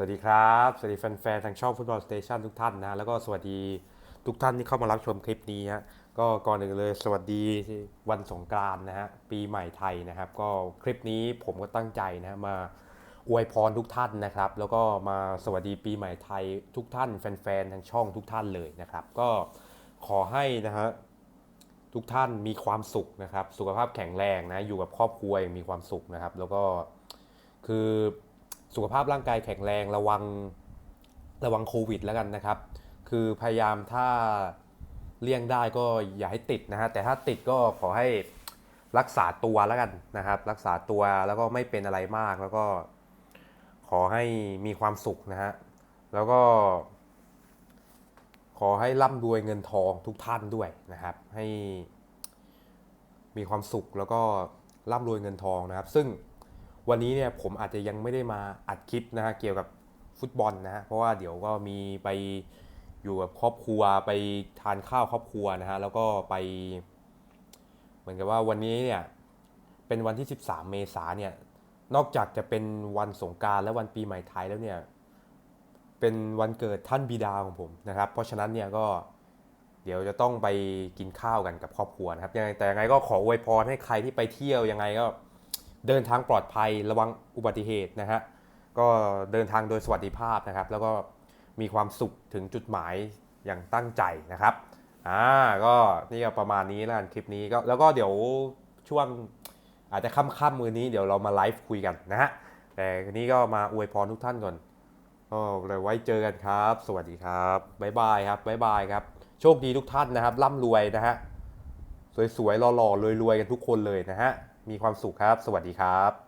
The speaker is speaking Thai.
สวัสดีครับ สวัสดีแฟนๆ ทางช่องฟุตบอลสเตชันทุกท่านนะ แล้วก็สวัสดีทุกท่านที่เข้ามารับชมคลิปนี้ฮะก็ก่อนหนึ่งเลยสวัสดีวันสงกรานต์นะฮะปีใหม่ไทยนะครับ ก็คลิปนี้ผมก็ตั้งใจนะมาอวยพรทุกท่านนะครับ แล้วก็มาสวัสดีปีใหม่ไทยทุกท่าน แฟนๆ ทางช่องทุกท่านเลยนะครับ ก็ขอให้นะฮะทุกท่านมีความสุขนะครับ สุขภาพแข็งแรงนะอยู่กับครอบครัวอย่างมีความสุขนะครับ แล้วก็คือ สุขภาพร่างกายแข็งแรงระวังระวังโควิดแล้วกันนะครับ คือพยายามถ้าเลี่ยงได้ก็อย่าให้ติดนะฮะแต่ถ้าติดก็ขอให้รักษาตัวแล้วกันนะครับ รักษาตัวแล้วก็ไม่เป็นอะไรมากแล้วก็ ขอให้มีความสุขนะฮะแล้วก็ ขอให้ร่ำรวยเงินทองทุกท่านด้วยนะครับ ให้มีความสุขแล้วก็ร่ำรวยเงินทองนะครับ ซึ่ง วันนี้เนี่ยผมอาจจะยังไม่ได้มาอัดคลิปนะฮะเกี่ยวกับฟุตบอลนะฮะเพราะว่าเดี๋ยวก็มีไปอยู่กับครอบครัวไปทานข้าวครอบครัวนะฮะแล้วก็ไป เหมือนกับว่าวันนี้เนี่ยเป็นวันที่ 13 เมษาเนี่ยนอกจากจะเป็นวันสงการและวันปีใหม่ไทยแล้วเนี่ยเป็นวันเกิดท่านบิดาของผมนะครับ เพราะฉะนั้นเนี่ยก็เดี๋ยวจะต้องไปกินข้าวกันกับครอบครัวนะครับยังไงแต่ยังไงก็ขออวยพรให้ใครที่ไปเที่ยวยังไงก็ เดินทางปลอดภัยระวังอุบัติเหตุนะฮะก็เดินทางโดยสวัสดิภาพนะครับ แล้วก็มีความสุขถึงจุดหมายอย่างตั้งใจนะครับอ่าก็นี่ก็ประมาณนี้แล้วกันคลิปนี้ก็แล้วก็เดี๋ยวช่วงอาจจะค่ำๆมือนี้เดี๋ยวเรามาไลฟ์คุยกันนะฮะแต่นี้ก็มาอวยพรทุกท่านก่อนก็เลยไว้เจอกันครับ สวัสดีครับบ๊ายบายครับบ๊ายบายครับ โชคดีทุกท่านนะครับร่ำรวยนะฮะสวยๆหล่อๆรวยๆกันทุกคนเลยนะฮะ มีความสุขครับ สวัสดีครับ